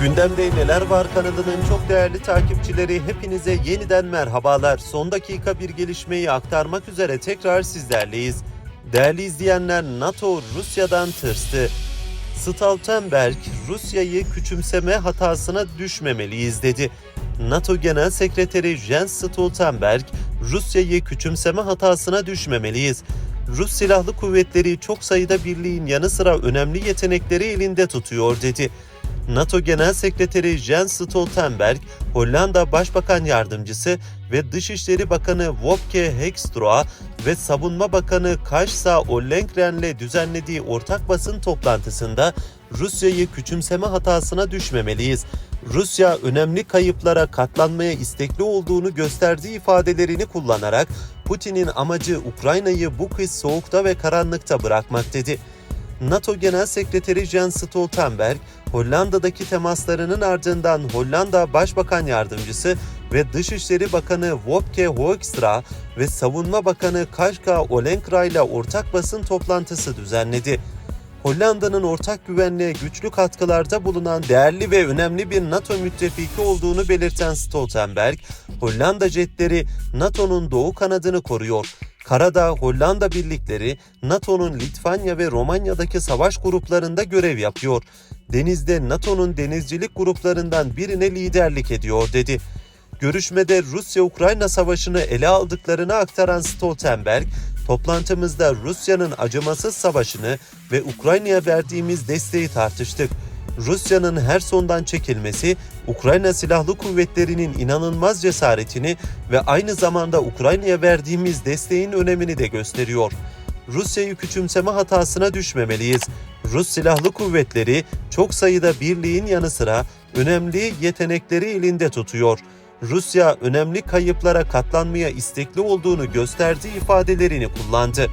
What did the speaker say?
Gündemde Neler Var kanalının çok değerli takipçileri hepinize yeniden merhabalar. Son dakika bir gelişmeyi aktarmak üzere tekrar sizlerleyiz. Değerli izleyenler NATO Rusya'dan tırstı. Stoltenberg Rusya'yı küçümseme hatasına düşmemeliyiz dedi. NATO Genel Sekreteri Jens Stoltenberg Rusya'yı küçümseme hatasına düşmemeliyiz. Rus Silahlı Kuvvetleri çok sayıda birliğin yanı sıra önemli yetenekleri elinde tutuyor dedi. NATO Genel Sekreteri Jens Stoltenberg, Hollanda Başbakan Yardımcısı ve Dışişleri Bakanı Wopke Hoekstra ve Savunma Bakanı Kajsa Ollengren'le düzenlediği ortak basın toplantısında Rusya'yı küçümseme hatasına düşmemeliyiz. Rusya önemli kayıplara katlanmaya istekli olduğunu gösterdiği ifadelerini kullanarak Putin'in amacı Ukrayna'yı bu kış soğukta ve karanlıkta bırakmak dedi. NATO Genel Sekreteri Jens Stoltenberg, Hollanda'daki temaslarının ardından Hollanda Başbakan Yardımcısı ve Dışişleri Bakanı Wopke Hoekstra ve Savunma Bakanı Kajka Olengra ile ortak basın toplantısı düzenledi. Hollanda'nın ortak güvenliğe güçlü katkılarda bulunan değerli ve önemli bir NATO müttefiki olduğunu belirten Stoltenberg, Hollanda jetleri NATO'nun doğu kanadını koruyor. Karada Hollanda birlikleri NATO'nun Litvanya ve Romanya'daki savaş gruplarında görev yapıyor. Denizde NATO'nun denizcilik gruplarından birine liderlik ediyor dedi. Görüşmede Rusya-Ukrayna savaşını ele aldıklarını aktaran Stoltenberg, toplantımızda Rusya'nın acımasız savaşını ve Ukrayna'ya verdiğimiz desteği tartıştık. Rusya'nın her sondan çekilmesi, Ukrayna Silahlı Kuvvetleri'nin inanılmaz cesaretini ve aynı zamanda Ukrayna'ya verdiğimiz desteğin önemini de gösteriyor. Rusya'yı küçümseme hatasına düşmemeliyiz. Rus Silahlı Kuvvetleri çok sayıda birliğin yanı sıra önemli yetenekleri elinde tutuyor. Rusya önemli kayıplara katlanmaya istekli olduğunu gösterdiği ifadelerini kullandı.